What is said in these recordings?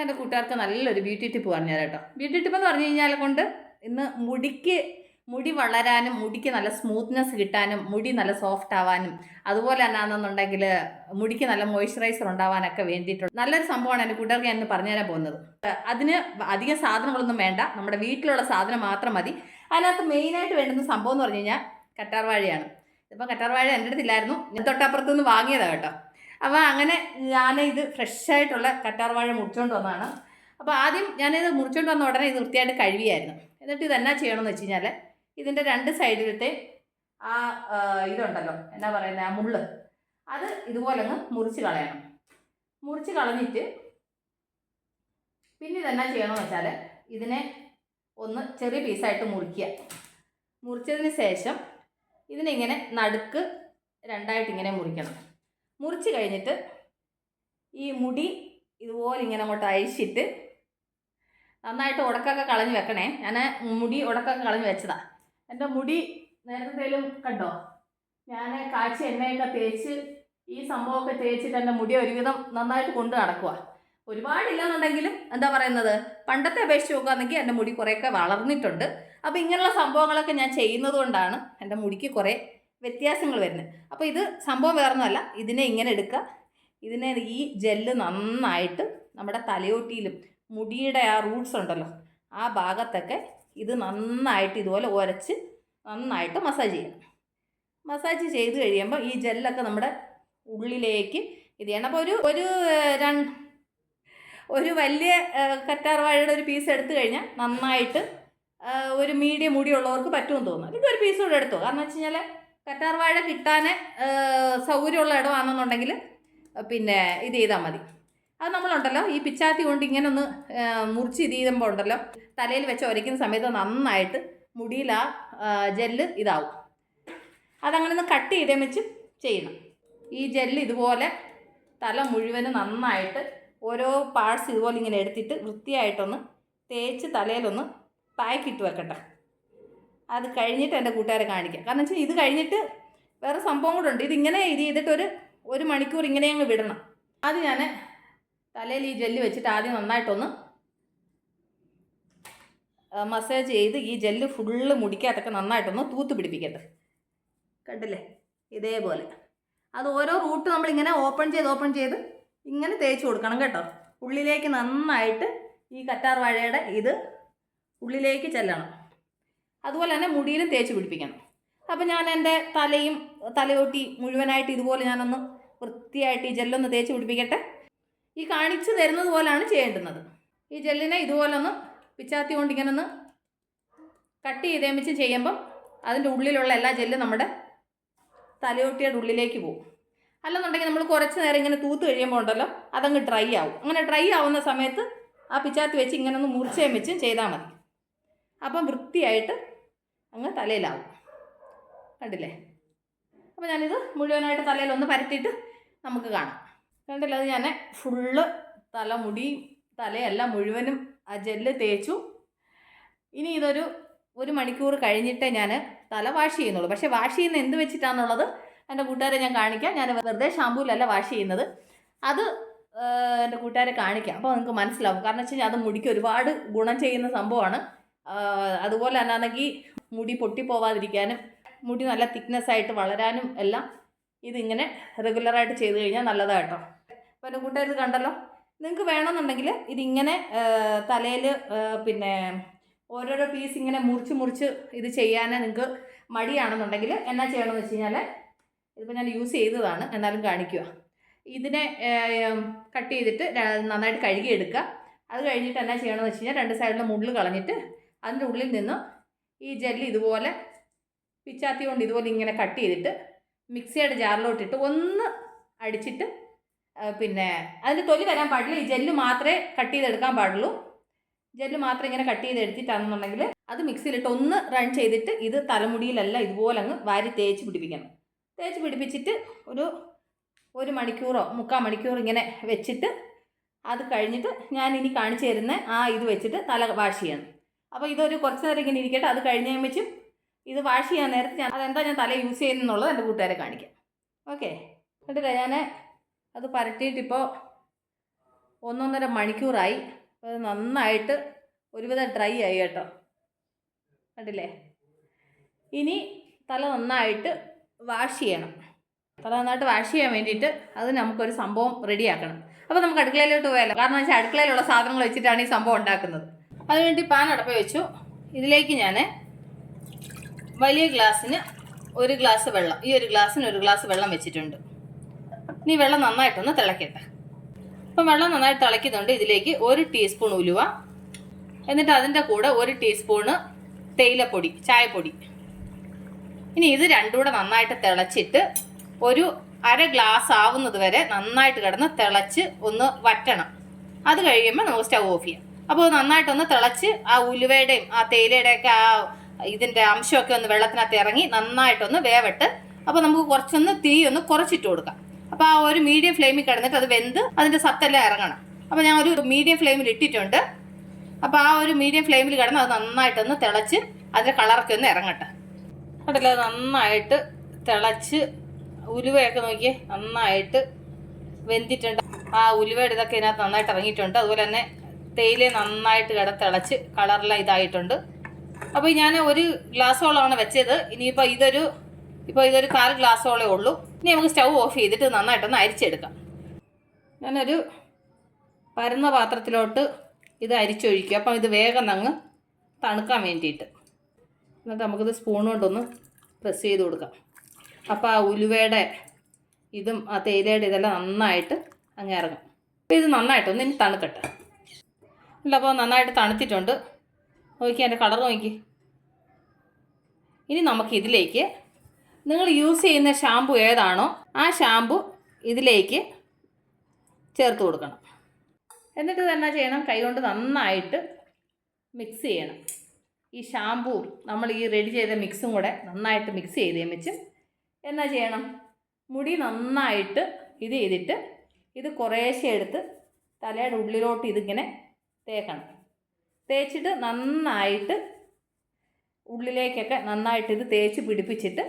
ഇന്ന് എന്റെ കൂട്ടുകാർക്ക് നല്ലൊരു ബ്യൂട്ടി ടിപ്പ് പറഞ്ഞു തരാം കേട്ടോ. ബ്യൂട്ടി ടിപ്പ് എന്ന് പറഞ്ഞു കഴിഞ്ഞാൽ കൊണ്ട് ഇന്ന് മുടിക്ക് മുടി വളരാനും മുടിക്ക് നല്ല സ്മൂത്ത്നെസ് കിട്ടാനും മുടി നല്ല സോഫ്റ്റ് ആവാനും അതുപോലെ എന്നാണെന്നുണ്ടെങ്കിൽ മുടിക്ക് നല്ല മോയ്സ്ചറൈസർ ഉണ്ടാവാനൊക്കെ വേണ്ടിയിട്ടുള്ള നല്ലൊരു സംഭവമാണ് എന്റെ കൂട്ടുകാർക്ക് ഞാൻ പറഞ്ഞു തരാൻ പോകുന്നത്. അതിന് അധികം സാധനങ്ങളൊന്നും വേണ്ട. നമ്മുടെ വീട്ടിലുള്ള സാധനം മാത്രം മതി. അതിനകത്ത് മെയിനായിട്ട് വേണ്ടുന്ന സംഭവം എന്ന് പറഞ്ഞു കഴിഞ്ഞാൽ കറ്റാർവാഴയാണ്. ഇപ്പം കറ്റാർവാഴ എന്റെ അടുത്തില്ലായിരുന്നു തൊട്ടപ്പുറത്തുനിന്ന് വാങ്ങിയതാണ് കേട്ടോ. അപ്പോൾ അങ്ങനെ ഞാൻ ഇത് ഫ്രഷ് ആയിട്ടുള്ള കറ്റാർവാഴ മുറിച്ചുകൊണ്ട് വന്നതാണ്. അപ്പോൾ ആദ്യം ഞാനിത് മുറിച്ചുകൊണ്ട് വന്ന ഉടനെ ഇത് വൃത്തിയായിട്ട് കഴുകിയായിരുന്നു. എന്നിട്ട് ഇത് എന്നാ ചെയ്യണമെന്ന് വെച്ച് കഴിഞ്ഞാൽ ഇതിന്റെ രണ്ട് സൈഡിലത്തെ ആ ഇതുണ്ടല്ലോ. എന്നാ പറയുന്നത് ആ മുള്ള്. അത് ഇതുപോലെ അങ്ങ് മുറിച്ച് കളയണം. മുറിച്ച് കളഞ്ഞിട്ട് പിന്നെ ഇതെന്നാ ചെയ്യണമെന്ന് വെച്ചാൽ ഇതിനെ ഒന്ന് ചെറിയ പീസായിട്ട് മുറിക്കുക. മുറിച്ചതിന് ശേഷം ഇതിനിങ്ങനെ നടുക്ക് രണ്ടായിട്ട് ഇങ്ങനെ മുറിക്കണം. മുറിച്ച് കഴിഞ്ഞിട്ട് ഈ മുടി ഇതുപോലെ ഇങ്ങനെ അങ്ങോട്ട് അഴിച്ചിട്ട് നന്നായിട്ട് ഉടക്കൊക്കെ കളഞ്ഞ് വെക്കണേ. ഞാൻ മുടി ഉടക്കൊക്കെ കളഞ്ഞ് വെച്ചതാ. എന്റെ മുടി നേരത്തേലും കണ്ടോ? ഞാൻ കാച്ചി എണ്ണയൊക്കെ തേച്ച് ഈ സംഭവമൊക്കെ തേച്ചിട്ട് എന്റെ മുടി ഒരുവിധം നന്നായിട്ട് കൊണ്ട് നടക്കുക ഒരുപാടില്ലെന്നുണ്ടെങ്കിലും എന്താ പറയുന്നത്? പണ്ടത്തെ അപേക്ഷിച്ച് നോക്കുകയാണെങ്കിൽ എന്റെ മുടി കുറേയൊക്കെ വളർന്നിട്ടുണ്ട്. അപ്പോൾ ഇങ്ങനെയുള്ള സംഭവങ്ങളൊക്കെ ഞാൻ ചെയ്യുന്നത് കൊണ്ടാണ് എന്റെ മുടിക്ക് കുറേ വ്യത്യാസങ്ങൾ വരുന്നത്. അപ്പോൾ ഇത് സംഭവം വേറൊന്നുമല്ല. ഇതിനെ ഇങ്ങനെ എടുക്കുക ഇതിനെ ഈ ജെല്ല് നന്നായിട്ട് നമ്മുടെ തലയോട്ടിയിലും മുടിയുടെ ആ റൂട്ട്സ് ഉണ്ടല്ലോ ആ ഭാഗത്തൊക്കെ ഇത് നന്നായിട്ട് ഇതുപോലെ ഉരച്ച് നന്നായിട്ട് മസാജ് ചെയ്യണം. മസാജ് ചെയ്ത് കഴിയുമ്പോൾ ഈ ജെല്ലൊക്കെ നമ്മുടെ ഉള്ളിലേക്ക് ഇത് ചെയ്യണം. അപ്പോൾ ഒരു ഒരു രണ്ട് ഒരു വലിയ കറ്റാർ കറ്റാർവാഴയുടെ ഒരു പീസ് എടുത്തു കഴിഞ്ഞാൽ നന്നായിട്ട് ഒരു മീഡിയം മുടിയുള്ളവർക്ക് പറ്റുമെന്ന് തോന്നുന്നു. അല്ലെങ്കിൽ ഒരു പീസ് കൂടെ എടുത്തോ. കാരണം വെച്ച് കഴിഞ്ഞാൽ കറ്റാർവാഴ കിട്ടാൻ സൗകര്യമുള്ള ഇടമാണെന്നുണ്ടെങ്കിൽ പിന്നെ ഇത് ചെയ്താൽ മതി. അത് നമ്മളുണ്ടല്ലോ ഈ പിച്ചാത്തി കൊണ്ട് ഇങ്ങനെ ഒന്ന് മുറിച്ച് ഇത് ചെയ്യുമ്പോൾ ഉണ്ടല്ലോ തലയിൽ വെച്ച് ഒരയ്ക്കുന്ന സമയത്ത് നന്നായിട്ട് മുടിയിൽ ആ ജെല്ല് ഇതാവും. അതങ്ങനെ ഒന്ന് കട്ട് ചെയ്തേ വെച്ച് ചെയ്യണം. ഈ ജെല്ല് ഇതുപോലെ തല മുഴുവനും നന്നായിട്ട് ഓരോ പാർട്സ് ഇതുപോലെ ഇങ്ങനെ എടുത്തിട്ട് വൃത്തിയായിട്ടൊന്ന് തേച്ച് തലയിലൊന്ന് പാക്കിട്ട് വെക്കട്ടെ. അത് കഴിഞ്ഞിട്ട് എന്റെ കൂട്ടുകാരെ കാണിക്കാം. കാരണം വെച്ചാൽ ഇത് കഴിഞ്ഞിട്ട് വേറെ സംഭവം കൂടെ ഉണ്ട്. ഇതിങ്ങനെ ഇത് ചെയ്തിട്ട് ഒരു ഒരു മണിക്കൂർ ഇങ്ങനെ അങ്ങ് വിടണം. അത് ഞാൻ തലയിൽ ഈ ജെല്ല് വെച്ചിട്ട് ആദ്യം നന്നായിട്ടൊന്ന് മസാജ് ചെയ്ത് ഈ ജെല്ല് ഫുള്ള് മുടിക്കകത്തൊക്കെ നന്നായിട്ടൊന്ന് തൂത്ത് പിടിപ്പിക്കട്ടെ. കണ്ടില്ലേ? ഇതേപോലെ. അത് ഓരോ റൂട്ട് നമ്മളിങ്ങനെ ഓപ്പൺ ചെയ്ത് ഓപ്പൺ ചെയ്ത് ഇങ്ങനെ തേച്ച് കൊടുക്കണം കേട്ടോ. ഉള്ളിലേക്ക് നന്നായിട്ട് ഈ കറ്റാർ വാഴയുടെ ഇത് ഉള്ളിലേക്ക് ചെല്ലണം. അതുപോലെ തന്നെ മുടിയിലും തേച്ച് പിടിപ്പിക്കണം. അപ്പോൾ ഞാൻ എന്റെ തലയും തലയോട്ടി മുഴുവനായിട്ട് ഇതുപോലെ ഞാനൊന്ന് വൃത്തിയായിട്ട് ഈ ജെല്ലൊന്ന് തേച്ച് പിടിപ്പിക്കട്ടെ. ഈ കാണിച്ചു തരുന്നത് പോലാണ് ചെയ്യേണ്ടുന്നത്. ഈ ജെല്ലിനെ ഇതുപോലെ ഒന്ന് പിച്ചാത്തി കൊണ്ട് ഇങ്ങനെ ഒന്ന് കട്ട് ചെയ്തേമിച്ച് ചെയ്യുമ്പം അതിന്റെ ഉള്ളിലുള്ള എല്ലാ ജെല്ലും നമ്മുടെ തലയോട്ടിയുടെ ഉള്ളിലേക്ക് പോകും. അല്ലെന്നുണ്ടെങ്കിൽ നമ്മൾ കുറച്ച് നേരം ഇങ്ങനെ തൂത്ത് കഴിയുമ്പോൾ ഉണ്ടല്ലോ അതങ്ങ് ഡ്രൈ ആവും. അങ്ങനെ ഡ്രൈ ആവുന്ന സമയത്ത് ആ പിച്ചാത്തി വെച്ച് ഇങ്ങനെ ഒന്ന് മുറിച്ചേം വെച്ചും ചെയ്താൽ മതി. അപ്പം വൃത്തിയായിട്ട് അങ്ങ് തലയിലാവും. കണ്ടില്ലേ? അപ്പോൾ ഞാനിത് മുഴുവനായിട്ട് തലയിൽ ഒന്ന് പരത്തിയിട്ട് നമുക്ക് കാണാം. കണ്ടില്ല? അത് ഞാൻ ഫുള്ള് തലമുടി തലയെല്ലാം മുഴുവനും ആ ജെല്ല് തേച്ചു. ഇനി ഇതൊരു ഒരു മണിക്കൂർ കഴിഞ്ഞിട്ടേ ഞാൻ തല വാഷ് ചെയ്യുന്നുള്ളൂ. പക്ഷേ വാഷ് ചെയ്യുന്ന എന്ത് വെച്ചിട്ടാണെന്നുള്ളത് എന്റെ കൂട്ടുകാരെ ഞാൻ കാണിക്കാം. ഞാൻ വെറുതെ ഷാമ്പൂലല്ല വാഷ് ചെയ്യുന്നത്. അത് എന്റെ കൂട്ടുകാരെ കാണിക്കാം. അപ്പോൾ നിങ്ങൾക്ക് മനസ്സിലാവും. കാരണം വെച്ച് കഴിഞ്ഞാൽ അത് മുടിക്ക് ഒരുപാട് ഗുണം ചെയ്യുന്ന സംഭവമാണ്. അതുപോലെ തന്നെ ആണെങ്കിൽ മുടി പൊട്ടിപ്പോവാതിരിക്കാനും മുടി നല്ല തിക്നെസ് ആയിട്ട് വളരാനും എല്ലാം ഇതിങ്ങനെ റെഗുലറായിട്ട് ചെയ്ത് കഴിഞ്ഞാൽ നല്ലതാണ് കേട്ടോ. അപ്പോൾ കൂട്ടുകാർ ഇത് കണ്ടല്ലോ? നിങ്ങൾക്ക് വേണമെന്നുണ്ടെങ്കിൽ ഇതിങ്ങനെ തലയിൽ പിന്നെ ഓരോരോ പീസ് ഇങ്ങനെ മുറിച്ച് മുറിച്ച് ഇത് ചെയ്യാൻ നിങ്ങൾക്ക് മടിയാണെന്നുണ്ടെങ്കിൽ എന്നാ ചെയ്യണമെന്ന് വെച്ച് കഴിഞ്ഞാൽ ഇതിപ്പോൾ ഞാൻ യൂസ് ചെയ്തതാണ്. എന്നാലും കാണിക്കുക ഇതിനെ കട്ട് ചെയ്തിട്ട് നന്നായിട്ട് കഴുകിയെടുക്കുക. അത് കഴിഞ്ഞിട്ട് എന്നാ ചെയ്യണമെന്ന് വെച്ച് കഴിഞ്ഞാൽ രണ്ട് സൈഡിലെ മുള്ളിൽ കളഞ്ഞിട്ട് അതിന്റെ ഉള്ളിൽ നിന്ന് ഈ ജെല്ല് ഇതുപോലെ പിച്ചാത്തി കൊണ്ട് ഇതുപോലെ ഇങ്ങനെ കട്ട് ചെയ്തിട്ട് മിക്സിയുടെ ജാറിലോട്ടിട്ട് ഒന്ന് അടിച്ചിട്ട് പിന്നെ അതിന്റെ തൊലി വരാൻ പാടില്ല. ഈ ജെല്ല് മാത്രമേ കട്ട് ചെയ്തെടുക്കാൻ പാടുള്ളൂ. ജെല്ല് മാത്രം ഇങ്ങനെ കട്ട് ചെയ്തെടുത്തിട്ടാണെന്നുണ്ടെങ്കിൽ അത് മിക്സിയിലിട്ട് ഒന്ന് റൺ ചെയ്തിട്ട് ഇത് തലമുടിയിലല്ല ഇതുപോലെ അങ്ങ് വാരി തേച്ച് പിടിപ്പിക്കണം. തേച്ച് പിടിപ്പിച്ചിട്ട് ഒരു ഒരു മണിക്കൂറോ മുക്കാൽ മണിക്കൂർ ഇങ്ങനെ വെച്ചിട്ട് അത് കഴിഞ്ഞിട്ട് ഞാൻ ഇനി കാണിച്ചു തരുന്ന ആ ഇത് വെച്ചിട്ട് തല വാഷ് ചെയ്യണം. അപ്പോൾ ഇതൊരു കുറച്ച് നേരം ഇങ്ങനെ ഇരിക്കട്ടെ അത് കഴിഞ്ഞ വെച്ചും ഇത് വാഷ് ചെയ്യാൻ നേരത്തെ ഞാൻ അതെന്താ ഞാൻ തല യൂസ് ചെയ്യുന്നുള്ളത് എന്റെ കൂട്ടുകാരെ കാണിക്കാം. ഓക്കെ കണ്ടില്ലേ? ഞാൻ അത് പരട്ടിയിട്ടിപ്പോൾ ഒന്നൊന്നര മണിക്കൂറായി. അത് നന്നായിട്ട് ഒരുവിധം ഡ്രൈ ആയി കേട്ടോ. കണ്ടില്ലേ? ഇനി തല നന്നായിട്ട് വാഷ് ചെയ്യണം. തല നന്നായിട്ട് വാഷ് ചെയ്യാൻ വേണ്ടിയിട്ട് അത് നമുക്കൊരു സംഭവം റെഡിയാക്കണം അപ്പോൾ നമുക്ക് അടുക്കളയിലോട്ട് പോയാലോ? കാരണം വെച്ചാൽ അടുക്കളയിലുള്ള സാധനങ്ങൾ വെച്ചിട്ടാണ് ഈ സംഭവം ഉണ്ടാക്കുന്നത്. അതിനുവേണ്ടി പാൻ അടപ്പ് വെച്ചു. ഇതിലേക്ക് ഞാൻ വലിയ ഗ്ലാസ്സിന് ഒരു ഗ്ലാസ് വെള്ളം ഈ ഒരു ഗ്ലാസ്സിന് ഒരു ഗ്ലാസ് വെള്ളം വെച്ചിട്ടുണ്ട്. ഇനി വെള്ളം നന്നായിട്ടൊന്ന് തിളക്കട്ടെ. അപ്പം വെള്ളം നന്നായിട്ട് തിളയ്ക്കുന്നുണ്ട് ഇതിലേക്ക് ഒരു ടീസ്പൂൺ ഉലുവ എന്നിട്ട് അതിന്റെ കൂടെ ഒരു ടീസ്പൂണ് തേയിലപ്പൊടി ചായപ്പൊടി. ഇനി ഇത് രണ്ടും കൂടെ നന്നായിട്ട് തിളച്ചിട്ട് ഒരു അര ഗ്ലാസ് ആവുന്നത് വരെ നന്നായിട്ട് കിടന്ന് തിളച്ച് ഒന്ന് വറ്റണം. അത് കഴിയുമ്പോൾ നമുക്ക് സ്റ്റവ് ഓഫ് ചെയ്യാം. അപ്പോൾ നന്നായിട്ടൊന്ന് തിളച്ച് ആ ഉലുവയുടെയും ആ തേയിലയുടെയൊക്കെ ആ ഇതിന്റെ അംശമൊക്കെ ഒന്ന് വെള്ളത്തിനകത്ത് ഇറങ്ങി നന്നായിട്ടൊന്ന് വേവട്ട് അപ്പോൾ നമുക്ക് കുറച്ചൊന്ന് തീ ഒന്ന് കുറച്ചിട്ട് കൊടുക്കാം. അപ്പോൾ ആ ഒരു മീഡിയം ഫ്ലെയിമിൽ കിടന്നിട്ട് അത് വെന്ത് അതിന്റെ സത്തെല്ലാം ഇറങ്ങണം. അപ്പോൾ ഞാൻ ഒരു മീഡിയം ഫ്ലെയിമിൽ ഇട്ടിട്ടുണ്ട്. അപ്പോൾ ആ ഒരു മീഡിയം ഫ്ലെയിമിൽ കിടന്ന് അത് നന്നായിട്ടൊന്ന് തിളച്ച് അതിന്റെ കളറൊക്കെ ഒന്ന് ഇറങ്ങട്ടെ. കണ്ടില്ലേ? നന്നായിട്ട് തിളച്ച് ഉലുവയൊക്കെ നോക്കിയേ നന്നായിട്ട് വെന്തിട്ടുണ്ട്. ആ ഉലുവയുടെ ഇതൊക്കെ ഇതിനകത്ത് നന്നായിട്ട് ഇറങ്ങിയിട്ടുണ്ട്. അതുപോലെ തന്നെ തേയില നന്നായിട്ട് കിട തിളച്ച് കളറെല്ലാം ഇതായിട്ടുണ്ട് അപ്പോൾ ഞാൻ ഒരു ഗ്ലാസ്സോളമാണ് വെച്ചത്. ഇനിയിപ്പോൾ ഇതൊരു ഇപ്പോൾ ഇതൊരു കാൽ ഗ്ലാസ്സോളേ ഉള്ളൂ. ഇനി നമുക്ക് സ്റ്റൗ ഓഫ് ചെയ്തിട്ട് നന്നായിട്ടൊന്ന് അരിച്ചെടുക്കാം. ഞാനൊരു പരന്ന പാത്രത്തിലോട്ട് ഇത് അരിച്ചൊഴിക്കുക അപ്പം ഇത് വേഗം അങ്ങ് തണുക്കാൻ വേണ്ടിയിട്ട്. എന്നിട്ട് നമുക്കിത് സ്പൂൺ കൊണ്ടൊന്ന് പ്രസ് ചെയ്ത് കൊടുക്കാം. അപ്പോൾ ആ ഉലുവയുടെ ഇതും ആ തേയിലയുടെ ഇതെല്ലാം നന്നായിട്ട് അങ്ങ് ഇറങ്ങും. അപ്പോൾ ഇത് നന്നായിട്ടൊന്ന് ഇനി തണുക്കട്ടെ. ഇല്ല അപ്പോൾ നന്നായിട്ട് തണുത്തിട്ടുണ്ട്. നോക്കി എന്റെ കളർ നോക്കി. ഇനി നമുക്ക് ഇതിലേക്ക് നിങ്ങൾ യൂസ് ചെയ്യുന്ന ഷാമ്പു ഏതാണോ ആ ഷാമ്പു ഇതിലേക്ക് ചേർത്ത് കൊടുക്കണം. എന്നിട്ട് തന്നെ ചെയ്യണം? കൈകൊണ്ട് നന്നായിട്ട് മിക്സ് ചെയ്യണം. ഈ ഷാമ്പുവും നമ്മൾ ഈ റെഡി ചെയ്ത മിക്സും കൂടെ നന്നായിട്ട് മിക്സ് ചെയ്ത് വെച്ച് എന്നാ ചെയ്യണം? മുടി നന്നായിട്ട് ഇത് ചെയ്തിട്ട് ഇത് കുറേശ്ശെ എടുത്ത് തലയുടെ ഉള്ളിലോട്ട് ഇതിങ്ങനെ തേക്കണം. തേച്ചിട്ട് നന്നായിട്ട് ഉള്ളിലേക്കൊക്കെ നന്നായിട്ട് ഇത് തേച്ച് പിടിപ്പിച്ചിട്ട്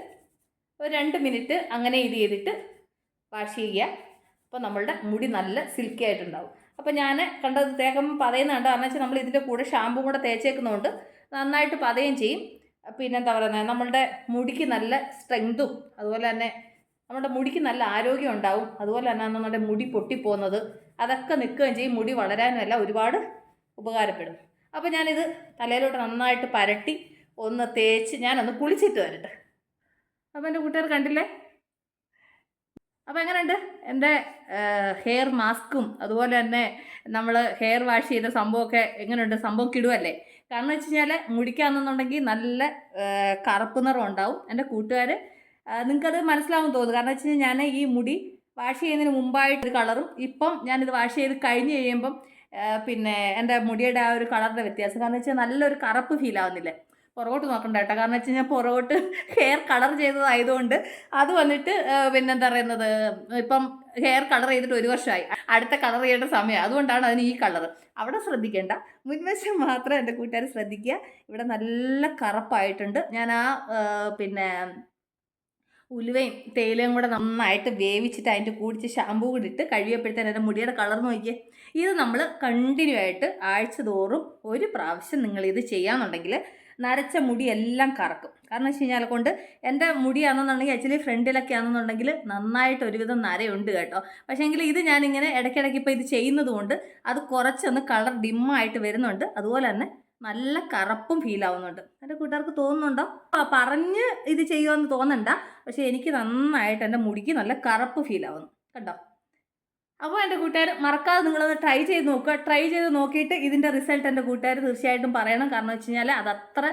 ഒരു രണ്ട് മിനിറ്റ് അങ്ങനെ ഇത് ചെയ്തിട്ട് വാഷ് ചെയ്യുക. അപ്പോൾ നമ്മളുടെ മുടി നല്ല സിൽക്കി ആയിട്ടുണ്ടാവും. അപ്പോൾ ഞാൻ കണ്ടത് തേക്കുമ്പോൾ പതയുന്നുണ്ട് കാരണം വെച്ചാൽ നമ്മൾ ഇതിന്റെ കൂടെ ഷാമ്പു കൂടെ തേച്ചേക്കുന്നതുകൊണ്ട് നന്നായിട്ട് പതയും ചെയ്യും. പിന്നെന്താ പറയുന്നത് നമ്മളുടെ മുടിക്ക് നല്ല സ്ട്രെങ്തും അതുപോലെ തന്നെ നമ്മുടെ മുടിക്ക് നല്ല ആരോഗ്യം ഉണ്ടാവും. അതുപോലെ തന്നെ നമ്മുടെ മുടി പൊട്ടിപ്പോകുന്നത്. അതൊക്കെ നിൽക്കുകയും ചെയ്യും. മുടി വളരാനും എല്ലാം ഒരുപാട് ഉപകാരപ്പെടും. അപ്പോൾ ഞാനിത് തലയിലോട്ട് നന്നായിട്ട് പരട്ടി ഒന്ന് തേച്ച് ഞാനൊന്ന് കുളിച്ചിട്ട് വരട്ടെ. അപ്പോൾ എന്റെ കൂട്ടുകാർ കണ്ടില്ലേ? അപ്പോൾ എങ്ങനെയുണ്ട്? എന്റെ ഹെയർ മാസ്കും അതുപോലെ തന്നെ നമ്മൾ ഹെയർ വാഷ് ചെയ്ത സംഭവമൊക്കെ എങ്ങനെയുണ്ട്? സംഭവം കിടുവല്ലേ? കാരണം വെച്ച് കഴിഞ്ഞാൽ മുടിക്കാന്നുണ്ടെങ്കിൽ നല്ല കറുപ്പ് നിറം ഉണ്ടാവും. എന്റെ കൂട്ടുകാർ നിങ്ങൾക്കത് മനസ്സിലാവും തോന്നുന്നു. കാരണം വെച്ച് കഴിഞ്ഞാൽ ഞാൻ ഈ മുടി വാഷ് ചെയ്യുന്നതിന് മുമ്പായിട്ട് കളറും ഇപ്പം ഞാനിത് വാഷ് ചെയ്ത് കഴിഞ്ഞ് കഴിയുമ്പം പിന്നെ എന്റെ മുടിയുടെ ആ ഒരു കളറിന്റെ വ്യത്യാസം. കാരണം വെച്ചാൽ നല്ലൊരു കറുപ്പ് ഫീൽ ആവുന്നില്ലേ? പുറകോട്ട് നോക്കണ്ട കേട്ടോ. കാരണം വെച്ച് കഴിഞ്ഞാൽ പുറകോട്ട് ഹെയർ കളർ ചെയ്തതായതുകൊണ്ട് അത് വന്നിട്ട് പിന്നെന്താ പറയുന്നത് ഇപ്പം ഹെയർ കളർ ചെയ്തിട്ട് ഒരു വർഷമായി അടുത്ത കളർ ചെയ്യേണ്ട സമയം. അതുകൊണ്ടാണ് അതിന് ഈ കളർ അവിടെ ശ്രദ്ധിക്കേണ്ട. മുൻവശം മാത്രം എന്റെ കൂട്ടുകാർ ശ്രദ്ധിക്കുക. ഇവിടെ നല്ല കറുപ്പായിട്ടുണ്ട്. ഞാൻ ആ, പിന്നെ ഉലുവയും തേയിലയും കൂടെ നന്നായിട്ട് വേവിച്ചിട്ട് അതിന്റെ കൂടിച്ച് ഷാമ്പൂ കൂടി ഇട്ട് കഴിയപ്പോഴത്തേന് എന്റെ മുടിയുടെ കളർ നോക്കിയേ. ഇത് നമ്മൾ കണ്ടിന്യൂ ആയിട്ട് ആഴ്ച തോറും ഒരു പ്രാവശ്യം നിങ്ങൾ ഇത് ചെയ്യാന്നുണ്ടെങ്കിൽ നരച്ച മുടി എല്ലാം കറക്കും. കാരണം വെച്ച് കഴിഞ്ഞാൽ കൊണ്ട് എന്റെ മുടിയാണെന്നുണ്ടെങ്കിൽ ആക്ച്വലി ഫ്രണ്ടിലൊക്കെ ആണെന്നുണ്ടെങ്കിൽ നന്നായിട്ട് ഒരുവിധം നരയുണ്ട് കേട്ടോ. പക്ഷേ എങ്കിൽ ഇത് ഞാനിങ്ങനെ ഇടയ്ക്കിടയ്ക്ക് ഇപ്പോൾ ഇത് ചെയ്യുന്നതുകൊണ്ട് അത് കുറച്ചൊന്ന് കളർ ഡിമ്മായിട്ട് വരുന്നുണ്ട്. അതുപോലെ തന്നെ നല്ല കറുപ്പും ഫീൽ ആവുന്നുണ്ട്. എന്റെ കൂട്ടുകാർക്ക് തോന്നുന്നുണ്ടോ? പറഞ്ഞ് ഇത് ചെയ്യുമെന്ന് തോന്നണ്ട. പക്ഷേ എനിക്ക് നന്നായിട്ട് എന്റെ മുടിക്ക് നല്ല കറുപ്പ് ഫീൽ ആവുന്നു. കണ്ടോ? അപ്പോൾ എന്റെ കൂട്ടുകാർ മറക്കാതെ നിങ്ങളത് ട്രൈ ചെയ്ത് നോക്കുക. ട്രൈ ചെയ്ത് നോക്കിയിട്ട് ഇതിന്റെ റിസൾട്ട് എന്റെ കൂട്ടുകാർ തീർച്ചയായിട്ടും പറയണം. കാരണം വെച്ച് കഴിഞ്ഞാൽ അത് അത്ര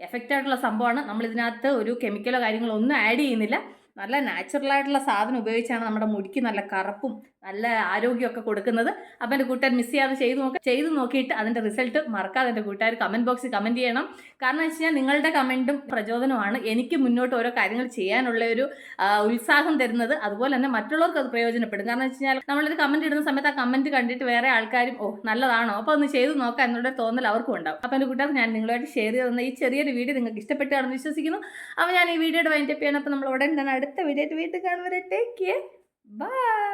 എഫക്റ്റ് ആയിട്ടുള്ള സംഭവമാണ്. നമ്മൾ ഇതിനകത്ത് ഒരു കെമിക്കലോ കാര്യങ്ങളോ ഒന്നും ആഡ് ചെയ്യുന്നില്ല. നല്ല നാച്ചുറൽ ആയിട്ടുള്ള സാധനം ഉപയോഗിച്ചാണ് നമ്മുടെ മുടിക്ക് നല്ല കറുപ്പും നല്ല ആരോഗ്യമൊക്കെ കൊടുക്കുന്നത്. അപ്പം എന്റെ കൂട്ടുകാർ മിസ് ചെയ്യാതെ ചെയ്ത് നോക്കുക ചെയ്ത് നോക്കിയിട്ട് അതിന്റെ റിസൾട്ട് മറക്കാതെ എന്റെ കൂട്ടുകാർ കമന്റ് ബോക്സിൽ കമന്റ് ചെയ്യണം. കാരണം വെച്ച് കഴിഞ്ഞാൽ നിങ്ങളുടെ കമന്റും പ്രചോദനമാണ് എനിക്ക് മുന്നോട്ട് ഓരോ കാര്യങ്ങൾ ചെയ്യാനുള്ള ഒരു ഉത്സാഹം തരുന്നത്. അതുപോലെ തന്നെ മറ്റുള്ളവർക്ക് അത് പ്രയോജനപ്പെടും. കാരണം വെച്ച് കഴിഞ്ഞാൽ നമ്മളിത് കമന്റ് ഇടുന്ന സമയത്ത് ആ കമന്റ് കണ്ടിട്ട് വേറെ ആൾക്കാരും ഓ നല്ലതാണോ? അപ്പോൾ ഒന്ന് ചെയ്ത് നോക്കാം എന്നുള്ള തോന്നൽ അവർക്കും ഉണ്ടാവും. അപ്പോൾ എന്റെ കൂട്ടുകാർ ഞാൻ നിങ്ങളുമായിട്ട് ഷെയർ ചെയ്ത് ഈ ചെറിയൊരു വീഡിയോ നിങ്ങൾക്ക് ഇഷ്ടപ്പെട്ടാണെന്ന് വിശ്വസിക്കുന്നു. അപ്പോൾ ഞാൻ ഈ വീഡിയോയുടെ വൈൻഡപ്പ് ചെയ്യണം. അപ്പോൾ നമ്മൾ ഉടൻ തന്നെ അടുത്ത വീഡിയോ ആയിട്ട് വീട്ടിൽ കാണുവരെ ടേക്ക് കെയർ ബൈ